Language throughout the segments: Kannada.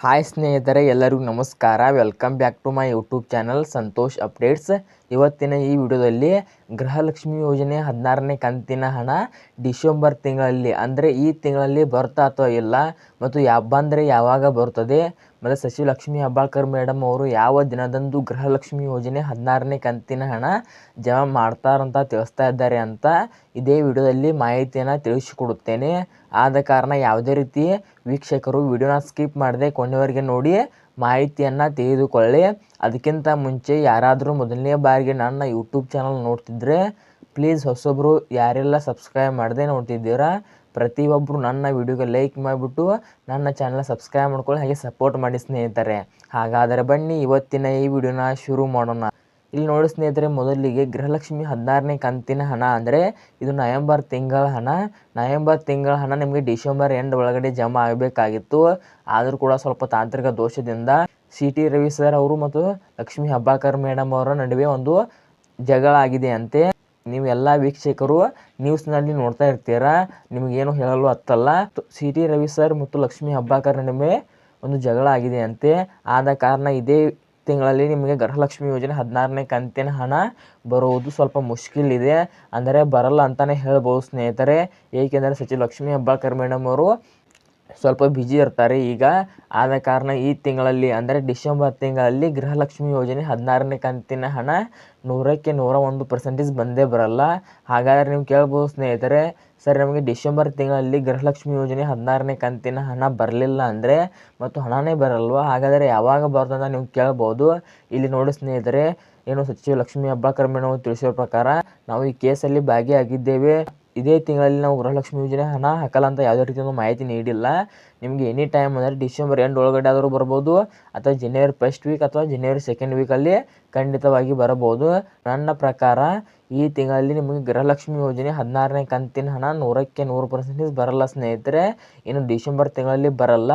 ಹಾಯ್ ಸ್ನೇಹಿತರೆ ಎಲ್ಲರಿಗೂ ನಮಸ್ಕಾರ. Welcome back to my YouTube channel Santosh updates ಇವತ್ತಿನ ಈ ವಿಡಿಯೋದಲ್ಲಿ ಗೃಹಲಕ್ಷ್ಮಿ ಯೋಜನೆ ಹದಿನಾರನೇ ಕಂತಿನ ಹಣ ಡಿಸೆಂಬರ್ ತಿಂಗಳಲ್ಲಿ, ಅಂದರೆ ಈ ತಿಂಗಳಲ್ಲಿ ಬರ್ತಾ ಅಥವಾ ಇಲ್ಲ, ಮತ್ತು ಯಾ ಬಂದರೆ ಯಾವಾಗ ಬರ್ತದೆ ಮತ್ತು ಸಚಿವ ಲಕ್ಷ್ಮೀ ಹೆಬ್ಬಾಳ್ಕರ್ ಮೇಡಮ್ ಅವರು ಯಾವ ದಿನದಂದು ಗೃಹಲಕ್ಷ್ಮಿ ಯೋಜನೆ ಹದಿನಾರನೇ ಕಂತಿನ ಹಣ ಜಮಾ ಮಾಡ್ತಾರಂತ ತಿಳಿಸ್ತಾ ಇದ್ದಾರೆ ಅಂತ ಇದೇ ವಿಡಿಯೋದಲ್ಲಿ ಮಾಹಿತಿಯನ್ನು ತಿಳಿಸಿಕೊಡುತ್ತೇನೆ. ಆದ ಕಾರಣ ಯಾವುದೇ ರೀತಿ ವೀಕ್ಷಕರು ವಿಡಿಯೋನ ಸ್ಕಿಪ್ ಮಾಡದೆ ಕೊನೆಯವರೆಗೆ ನೋಡಿ ಮಾಹಿತಿಯನ್ನು ತೆಗೆದುಕೊಳ್ಳಿ. ಅದಕ್ಕಿಂತ ಮುಂಚೆ ಯಾರಾದರೂ ಮೊದಲನೇ ಬಾರಿಗೆ ನನ್ನ ಯೂಟ್ಯೂಬ್ ಚಾನಲ್ ನೋಡ್ತಿದ್ರೆ ಪ್ಲೀಸ್ ಹೊಸೊಬ್ಬರು ಯಾರೆಲ್ಲ ಸಬ್ಸ್ಕ್ರೈಬ್ ಮಾಡದೆ ನೋಡ್ತಿದ್ದೀರಾ ಪ್ರತಿಯೊಬ್ಬರು ನನ್ನ ವಿಡಿಯೋಗೆ ಲೈಕ್ ಮಾಡಿಬಿಟ್ಟು ನನ್ನ ಚಾನಲ್ ಸಬ್ಸ್ಕ್ರೈಬ್ ಮಾಡ್ಕೊಳ್ಳಿ, ಹಾಗೆ ಸಪೋರ್ಟ್ ಮಾಡಿ ಸ್ನೇಹಿತರೆ. ಹಾಗಾದರೆ ಬನ್ನಿ, ಇವತ್ತಿನ ಈ ವಿಡಿಯೋನ ಶುರು ಮಾಡೋಣ. ಇಲ್ಲಿ ನೋಡಿ ಸ್ನೇಹಿತರೆ, ಮೊದಲಿಗೆ ಗೃಹಲಕ್ಷ್ಮಿ ಹದಿನಾರನೇ ಕಂತಿನ ಹಣ ಅಂದರೆ ಇದು ನವೆಂಬರ್ ತಿಂಗಳ ಹಣ. ನವೆಂಬರ್ ತಿಂಗಳ ಹಣ ನಿಮಗೆ ಡಿಸೆಂಬರ್ ಎಂಡ್ ಒಳಗಡೆ ಜಮಾ ಆಗಬೇಕಾಗಿತ್ತು. ಆದರೂ ಕೂಡ ಸ್ವಲ್ಪ ತಾಂತ್ರಿಕ ದೋಷದಿಂದ ಸಿ ಟಿ ರವಿ ಸರ್ ಅವರು ಮತ್ತು ಲಕ್ಷ್ಮೀ ಹಬ್ಬಾಕರ್ ಮೇಡಮ್ ಅವರ ನಡುವೆ ಒಂದು ಜಗಳ ಆಗಿದೆ ಅಂತೆ ನೀವೆಲ್ಲ ವೀಕ್ಷಕರು ನ್ಯೂಸ್ನಲ್ಲಿ ನೋಡ್ತಾ ಇರ್ತೀರಾ? ನಿಮಗೇನು ಹೇಳಲು ಹತ್ತಲ್ಲ. ಸಿ ಟಿ ರವಿ ಸರ್ ಮತ್ತು ಲಕ್ಷ್ಮೀ ಹಬ್ಬಾಕರ್ ನಡುವೆ ಒಂದು ಜಗಳ ಆಗಿದೆ ಅಂತೆ ಆದ ಕಾರಣ ಇದೇ ತಿಂಗಳಲ್ಲಿ ನಿಮಗೆ ಗೃಹಲಕ್ಷ್ಮಿ ಯೋಜನೆ ಹದಿನಾರನೇ ಕಂತಿನ ಹಣ ಬರುವುದು ಸ್ವಲ್ಪ ಮುಷ್ಕಿಲ್ ಇದೆ ಅಂದರೆ ಬರಲ್ಲ ಅಂತಲೇ ಹೇಳ್ಬೋದು ಸ್ನೇಹಿತರೆ. ಏಕೆಂದರೆ ಸಚಿವ ಲಕ್ಷ್ಮೀ ಹೆಬ್ಬಾಳ್ಕರ್ ಮೇಡಮ್ ಅವರು ಸ್ವಲ್ಪ ಬ್ಯುಸಿ ಇರ್ತಾರೆ ಈಗ. ಆದ ಕಾರಣ ಈ ತಿಂಗಳಲ್ಲಿ ಅಂದರೆ ಡಿಸೆಂಬರ್ ತಿಂಗಳಲ್ಲಿ ಗೃಹಲಕ್ಷ್ಮಿ ಯೋಜನೆ ಹದಿನಾರನೇ ಕಂತಿನ ಹಣ ನೂರಕ್ಕೆ ನೂರ ಒಂದು ಪರ್ಸೆಂಟೇಜ್ ಬಂದೇ ಬರಲ್ಲ. ಹಾಗಾದರೆ ನೀವು ಕೇಳ್ಬೋದು ಸ್ನೇಹಿತರೆ, ಸರ್ ನಮಗೆ ಡಿಸೆಂಬರ್ ತಿಂಗಳಲ್ಲಿ ಗೃಹಲಕ್ಷ್ಮಿ ಯೋಜನೆ ಹದಿನಾರನೇ ಕಂತಿನ ಹಣ ಬರಲಿಲ್ಲ ಅಂದರೆ ಮತ್ತು ಹಣನೇ ಬರಲ್ವ? ಹಾಗಾದರೆ ಯಾವಾಗ ಬರ್ತದೆ ನೀವು ಕೇಳ್ಬೋದು. ಇಲ್ಲಿ ನೋಡಿ ಸ್ನೇಹಿತರೆ, ಏನು ಸಚಿವ ಲಕ್ಷ್ಮೀ ಹೆಬ್ಬಾಳ್ಕರ್ ಮೇಡಮ್ ತಿಳಿಸಿರೋ ಪ್ರಕಾರ ನಾವು ಈ ಕೇಸಲ್ಲಿ ಭಾಗಿಯಾಗಿದ್ದೇವೆ. ಇದೇ ತಿಂಗಳಲ್ಲಿ ನಾವು ಗೃಹಲಕ್ಷ್ಮಿ ಯೋಜನೆ ಹಣ ಹಾಕಲ್ಲ ಅಂತ ಯಾವುದೇ ರೀತಿಯ ಮಾಹಿತಿ ನೀಡಿಲ್ಲ. ನಿಮಗೆ ಎನಿ ಟೈಮ್ ಅಂದರೆ ಡಿಸೆಂಬರ್ ಎಂಡ್ ಒಳಗಡೆ ಆದರೂ ಬರ್ಬೋದು, ಅಥವಾ ಜನವರಿ ಫಸ್ಟ್ ವೀಕ್ ಅಥವಾ ಜನವರಿ ಸೆಕೆಂಡ್ ವೀಕಲ್ಲಿ ಖಂಡಿತವಾಗಿ ಬರಬಹುದು ನನ್ನ ಪ್ರಕಾರ ಈ ತಿಂಗಳಲ್ಲಿ ನಿಮಗೆ ಗೃಹಲಕ್ಷ್ಮಿ ಯೋಜನೆ ಹದಿನಾರನೇ ಕಂತಿನ ಹಣ ನೂರಕ್ಕೆ ನೂರು ಪರ್ಸೆಂಟೇಜ್ ಬರಲ್ಲ ಸ್ನೇಹಿತರೆ. ಇನ್ನು ಡಿಸೆಂಬರ್ ತಿಂಗಳಲ್ಲಿ ಬರಲ್ಲ.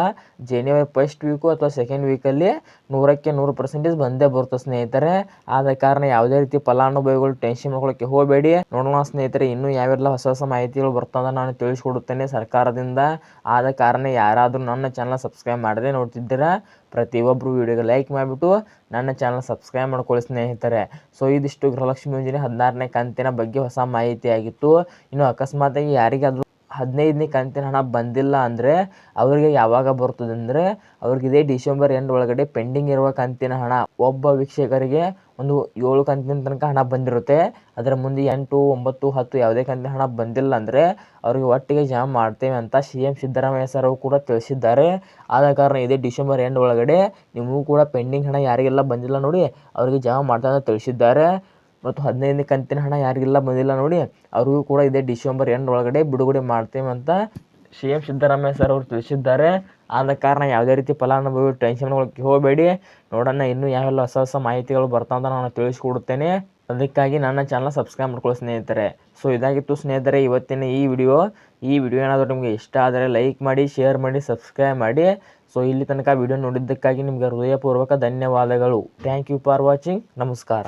ಜನವರಿ ಫಸ್ಟ್ ವೀಕು ಅಥವಾ ಸೆಕೆಂಡ್ ವೀಕಲ್ಲಿ ನೂರಕ್ಕೆ ನೂರು ಪರ್ಸೆಂಟೇಜ್ ಬಂದೇ ಬರುತ್ತೆ ಸ್ನೇಹಿತರೆ. ಆದ ಕಾರಣ ಯಾವುದೇ ರೀತಿ ಫಲಾನುಭವಿಗಳು ಟೆನ್ಷನ್ ಮಾಡ್ಕೊಳ್ಳೋಕ್ಕೆ ಹೋಗಬೇಡಿ. ನೋಡೋಣ ಸ್ನೇಹಿತರೆ, ಇನ್ನೂ ಯಾವೆಲ್ಲ ಹೊಸ ಹೊಸ ಮಾಹಿತಿಗಳು ಬರ್ತದೆ ನಾನು ತಿಳಿಸ್ಕೊಡುತ್ತೇನೆ ಸರ್ಕಾರದಿಂದ. ಆದ ಕಾರಣ ಯಾರಾದರೂ ನನ್ನ ಚಾನಲ್ ಸಬ್ಸ್ಕ್ರೈಬ್ ಮಾಡದೆ ನೋಡ್ತಿದ್ದೀರ ಪ್ರತಿಯೊಬ್ಬರು ವೀಡಿಯೋಗೆ ಲೈಕ್ ಮಾಡಿಬಿಟ್ಟು ನನ್ನ ಚಾನಲ್ ಸಬ್ಸ್ಕ್ರೈಬ್ ಮಾಡ್ಕೊಳ್ಳಿ ಸ್ನೇಹಿತರೆ. ಸೊ ಇದಿಷ್ಟು ಗೃಹಲಕ್ಷ್ಮಿ ಯೋಜನೆ ಹದಿನಾರನೇ ಕಂತಿನ ಬಗ್ಗೆ ಹೊಸ ಮಾಹಿತಿ ಆಗಿತ್ತು. ಇನ್ನು ಅಕಸ್ಮಾತಾಗಿ ಯಾರಿಗಾದರೂ ಹದಿನೈದನೇ ಕಂತಿನ ಹಣ ಬಂದಿಲ್ಲ ಅಂದರೆ ಅವರಿಗೆ ಯಾವಾಗ ಬರ್ತದೆ ಅಂದರೆ ಅವ್ರಿಗೆ ಇದೇ ಡಿಸೆಂಬರ್ ಎಂಡ್ ಒಳಗಡೆ ಪೆಂಡಿಂಗ್ ಇರುವ ಕಂತಿನ ಹಣ ಒಬ್ಬ ವೀಕ್ಷಕರಿಗೆ ಒಂದು ಏಳು ಕಂತಿನ ತನಕ ಹಣ ಬಂದಿರುತ್ತೆ. ಅದರ ಮುಂದೆ ಎಂಟು, ಒಂಬತ್ತು, ಹತ್ತು ಯಾವುದೇ ಕಂತಿನ ಹಣ ಬಂದಿಲ್ಲ ಅಂದರೆ ಅವರಿಗೆ ಒಟ್ಟಿಗೆ ಜಮಾ ಮಾಡ್ತೇವೆ ಅಂತ ಸಿ ಎಂ ಸಿದ್ದರಾಮಯ್ಯ ಸರ್ ಅವರು ಕೂಡ ತಿಳಿಸಿದ್ದಾರೆ. ಆದ ಕಾರಣ ಇದೇ ಡಿಸೆಂಬರ್ ಎಂಡ್ ಒಳಗಡೆ ನಿಮಗೂ ಕೂಡ ಪೆಂಡಿಂಗ್ ಹಣ ಯಾರಿಗೆಲ್ಲ ಬಂದಿಲ್ಲ ನೋಡಿ ಅವರಿಗೆ ಜಮಾ ಮಾಡ್ತಾ ಅಂತ ತಿಳಿಸಿದ್ದಾರೆ. ಮತ್ತು ಹದಿನೈದನೇ ಕಂತಿನ ಹಣ ಯಾರಿಗೆಲ್ಲ ಬಂದಿಲ್ಲ ನೋಡಿ ಅವರಿಗೂ ಕೂಡ ಇದೇ ಡಿಸೆಂಬರ್ ಎಂಡ್ ಒಳಗಡೆ ಬಿಡುಗಡೆ ಮಾಡ್ತೇವೆ ಅಂತ ಸಿ ಎಂ ಸಿದ್ದರಾಮಯ್ಯ ಸರ್ ಅವರು ತಿಳಿಸಿದ್ದಾರೆ. ಆದ ಕಾರಣ ಯಾವುದೇ ರೀತಿ ಫಲಾನುಭವಿ ಟೆನ್ಷನ್ ಮಾಡ್ಕೊಳ್ಳೋಕ್ಕೆ ಹೋಗಬೇಡಿ. ನೋಡೋಣ ಇನ್ನೂ ಯಾವೆಲ್ಲ ಹೊಸ ಹೊಸ ಮಾಹಿತಿಗಳು ಬರ್ತಾ ಅಂತ ನಾನು ತಿಳಿಸ್ಕೊಡುತ್ತೇನೆ. ಅದಕ್ಕಾಗಿ ನನ್ನ ಚಾನಲ್ ಸಬ್ಸ್ಕ್ರೈಬ್ ಮಾಡ್ಕೊಳ್ಳಿ ಸ್ನೇಹಿತರೆ. ಸೊ ಇದಾಗಿತ್ತು ಸ್ನೇಹಿತರೆ, ಇವತ್ತಿನ ಈ ವಿಡಿಯೋ ಈ ವಿಡಿಯೋ ಏನಾದರೂ ನಿಮಗೆ ಇಷ್ಟ ಆದರೆ ಲೈಕ್ ಮಾಡಿ ಶೇರ್ ಮಾಡಿ ಸಬ್ಸ್ಕ್ರೈಬ್ ಮಾಡಿ. ಸೊ ಇಲ್ಲಿ ತನಕ ವಿಡಿಯೋ ನೋಡಿದ್ದಕ್ಕಾಗಿ ನಿಮಗೆ ಹೃದಯಪೂರ್ವಕ ಧನ್ಯವಾದಗಳು. ಥ್ಯಾಂಕ್ ಯು ಫಾರ್ ವಾಚಿಂಗ್ ನಮಸ್ಕಾರ.